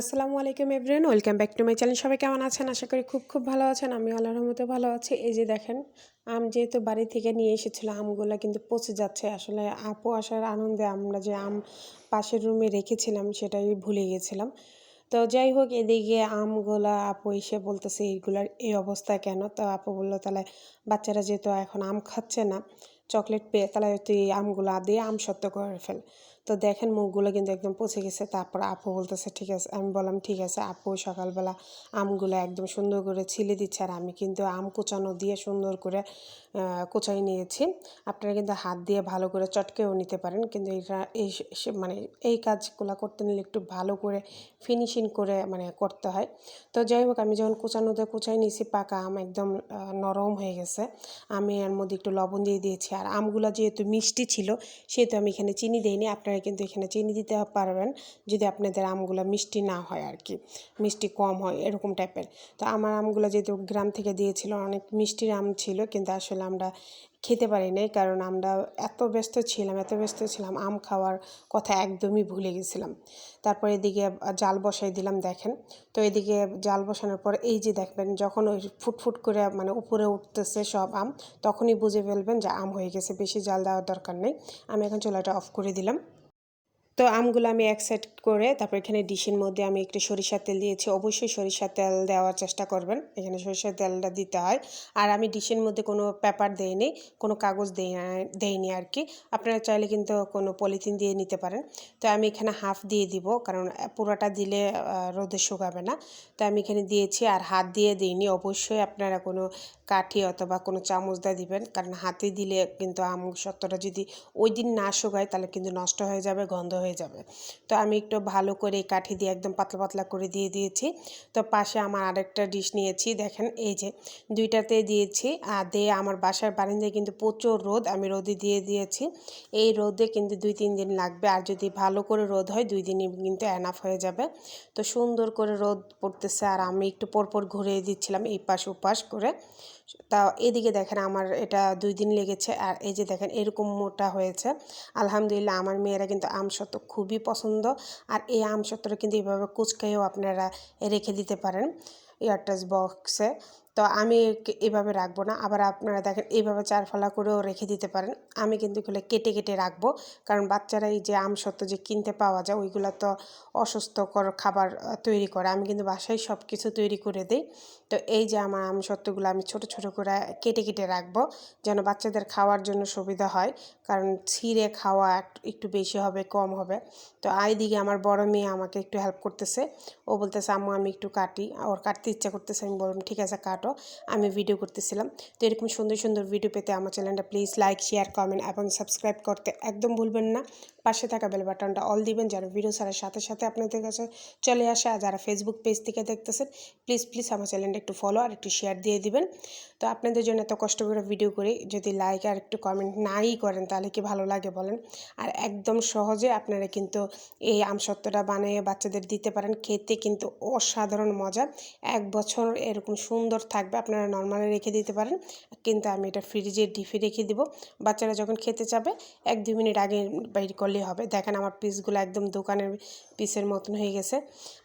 আসসালামু আলাইকুম everyone, welcome back to my channel. সবাই কেমন আছেন? আশা করি খুব খুব ভালো আছেন। আমি আল্লাহর রহমতে ভালো আছি। এই যে দেখেন, আম যেহেতু বাড়ি থেকে নিয়ে এসেছিল, আমগুলো কিন্তু পচে যাচ্ছে। আসলে আপু আসার আনন্দে আমরা যে আম পাশের রুমে রেখেছিলাম, সেটাই ভুলে গেছিলাম। তো যাই হোক, এদিকে আমগুলা আপু এসে বলতেছে, এইগুলার এই অবস্থা কেন? তো আপু বলল, তাহলে বাচ্চারা যেহেতু এখন আম খাচ্ছে না, চকলেট পেয়ে তাহলে তুই আমগুলো দিয়ে আম সত্য করে ফেল। তো দেখেন মুখগুলো কিন্তু একদম পচে গেছে। তারপর আপু বলতেছে, ঠিক আছে। আমি বললাম, ঠিক আছে। আপু সকালবেলা আমগুলো একদম সুন্দর করে ছিলে দিচ্ছে আর আমি কিন্তু আম কুচানো দিয়ে সুন্দর করে কুচাই নিয়েছি। আপনারা কিন্তু হাত দিয়ে ভালো করে চটকেও নিতে পারেন। কিন্তু এটা এই মানে এই কাজগুলো করতে নিলে একটু ভালো করে ফিনিশিং করে মানে করতে হয়। তো যাই হোক, আমি যখন কুচানোতে কুচাই নিয়েছি, পাকা আম একদম নরম হয়ে গেছে। আমি এর মধ্যে একটু লবণ দিয়ে দিয়েছি। আর আমগুলো যেহেতু মিষ্টি ছিল, সেহেতু আমি এখানে চিনি দিইনি। আপনারা কিন্তু এখানে চিনি দিতে পারবেন যদি আপনাদের আমগুলো মিষ্টি না হয় আর কি মিষ্টি কম হয়, এরকম টাইপের। তো আমার আমগুলো যেহেতু গ্রাম থেকে দিয়েছিল, অনেক মিষ্টির আম ছিল, কিন্তু আসলে আমরা খেতে পারি নাই, কারণ আমরা এত ব্যস্ত ছিলাম, এত ব্যস্ত ছিলাম, আম খাওয়ার কথা একদমই ভুলে গেছিলাম। তারপর এদিকে জাল বসাই দিলাম, দেখেন। তো এদিকে জাল বসানোর পর এই যে দেখবেন, যখন ওই ফুটফুট করে মানে উপরে উঠতেছে সব আম, তখনই বুঝে ফেলবেন যে আম হয়ে গেছে, বেশি জাল দেওয়ার দরকার নেই। আমি এখন চুলাটা অফ করে দিলাম। তো আমগুলো আমি এক সাইড করে তারপর এখানে ডিশের মধ্যে আমি একটু সরিষার তেল দিয়েছি। অবশ্যই সরিষার তেল দেওয়ার চেষ্টা করবেন। এখানে সরিষার তেলটা দিতে হয়। আর আমি ডিশের মধ্যে কোনো পেপার দেইনি, কোনো কাগজ দেই, দেইনি আর কি আপনারা চাইলে কিন্তু কোনো পলিথিন দিয়ে নিতে পারেন। তো আমি এখানে হাফ দিয়ে দিব, কারণ পুরোটা দিলে রোদে শুকাবে না। তো আমি এখানে দিয়েছি আর হাত দিয়ে দিইনি। অবশ্যই আপনারা কোনো কাঠি অথবা কোনো চামচ দিয়ে দিবেন, কারণ হাতে দিলে কিন্তু আম সত্যটা যদি ওই দিন না শুকায়, তাহলে কিন্তু নষ্ট হয়ে যাবে, গন্ধ হয়ে যাবে। তো আমি একটু ভালো করে কাঠি দিয়ে একদম পাতলা পাতলা করে দিয়ে দিয়েছি। তো পাশে আমার আরেকটা ডিশ নিয়েছি, দেখেন এই যে দুইটাতে দিয়েছি। আর দিয়ে আমার বাসার বারিন্দায় কিন্তু প্রচুর রোদ, আমি রোদে দিয়ে দিয়েছি। এই রোদে কিন্তু দুই তিন দিন লাগবে, আর যদি ভালো করে রোদ হয় দুই দিনই কিন্তু অ্যানাফ হয়ে যাবে। তো সুন্দর করে রোদ পড়তেছে, আর আমি একটু পরপর ঘুরিয়ে দিচ্ছিলাম এই পাশ ওপাশ করে। তা এদিকে দেখেন আমার এটা দুই দিন লেগেছে আর এই যে দেখেন এরকম মোটা হয়েছে। আলহামদুলিল্লাহ আমার মেয়েরা কিন্তু আমসত্ত্ব খুবই পছন্দ আর এই আমসত্ত্বটা কিন্তু এভাবে কুচকাইও আপনারা রেখে দিতে পারেন। এয়ারটাস বক্সে তো আমি এভাবে রাখব না। আবার আপনারা দেখেন এইভাবে চারফলা করেও রেখে দিতে পারেন। আমি কিন্তু এগুলো কেটে কেটে রাখব। কারণ বাচ্চারা এই যে আমসত্ত্ব যে কিনতে পাওয়া যায়, ওইগুলো তো অসুস্থকর খাবার তৈরি করে। আমি কিন্তু বাসায় সব কিছু তৈরি করে দিই। তো এই যে আমার আমসত্ত্বগুলো আমি ছোট ছোট করে কেটে কেটে রাখব, যেন বাচ্চাদের খাওয়ার জন্য সুবিধা হয়। কারণ ছিঁড়ে খাওয়া একটু বেশি হবে, কম হবে। তো দিকে আমার বড় মেয়ে আমাকে একটু হেল্প করতেছে। ও বলতেছে, আম্মু, আমি একটু কাটি। ওর কাটতে ইচ্ছা করতেছে, আমি বললাম, ঠিক আছে, কাটো। আমি ভিডিও করতেছিলাম। তো এরকম সুন্দর সুন্দর ভিডিও পেতে আমার চ্যানেলটা প্লিজ লাইক শেয়ার কমেন্ট এবং সাবস্ক্রাইব করতে একদম ভুলবেন না। পাশে থাকা বেল বাটনটা অল দিবেন যারা ভিডিও ছাড়ার সাথে সাথে আপনাদের কাছে চলে আসে। আর যারা ফেসবুক পেজ থেকে দেখতেছেন প্লিজ প্লিজ আমার চ্যানেলটা একটু ফলো আর একটু শেয়ার দিয়ে দিবেন। তো আপনাদের জন্য এত কষ্ট করে ভিডিও করি, যদি লাইক আর একটু কমেন্ট নাই করেন তাহলে কি ভালো লাগে বলেন? আর একদম সহজে আপনারা কিন্তু এই আমসত্ত্বটা বানিয়ে বাচ্চাদের দিতে পারেন। খেতে কিন্তু অসাধারণ মজা। এক বছর এরকম সুন্দর থাকবে, আপনারা নর্মালি রেখে দিতে পারেন। কিন্তু আমি এটা ফ্রিজে ডিপে রেখে দিব। বাচ্চারা যখন খেতে চাবে, এক দুই মিনিট আগে বাইর করলেই হবে। দেখেন আমার পিসগুলো একদম দোকানের পিসের মতন হয়ে গেছে।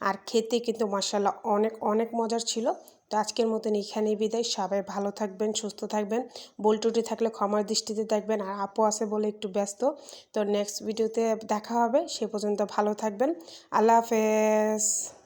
আর খেতে কিন্তু মশালা অনেক অনেক মজার ছিল। তো আজকের মতন এখানেই বিদায়। সবাই ভালো থাকবেন, সুস্থ থাকবেন। বোলটুটি থাকলে ক্ষমার দৃষ্টিতে দেখবেন। আর আপু আছে বলে একটু ব্যস্ত। তো নেক্সট ভিডিওতে দেখা হবে। সে পর্যন্ত ভালো থাকবেন। আল্লাহ হাফেজ।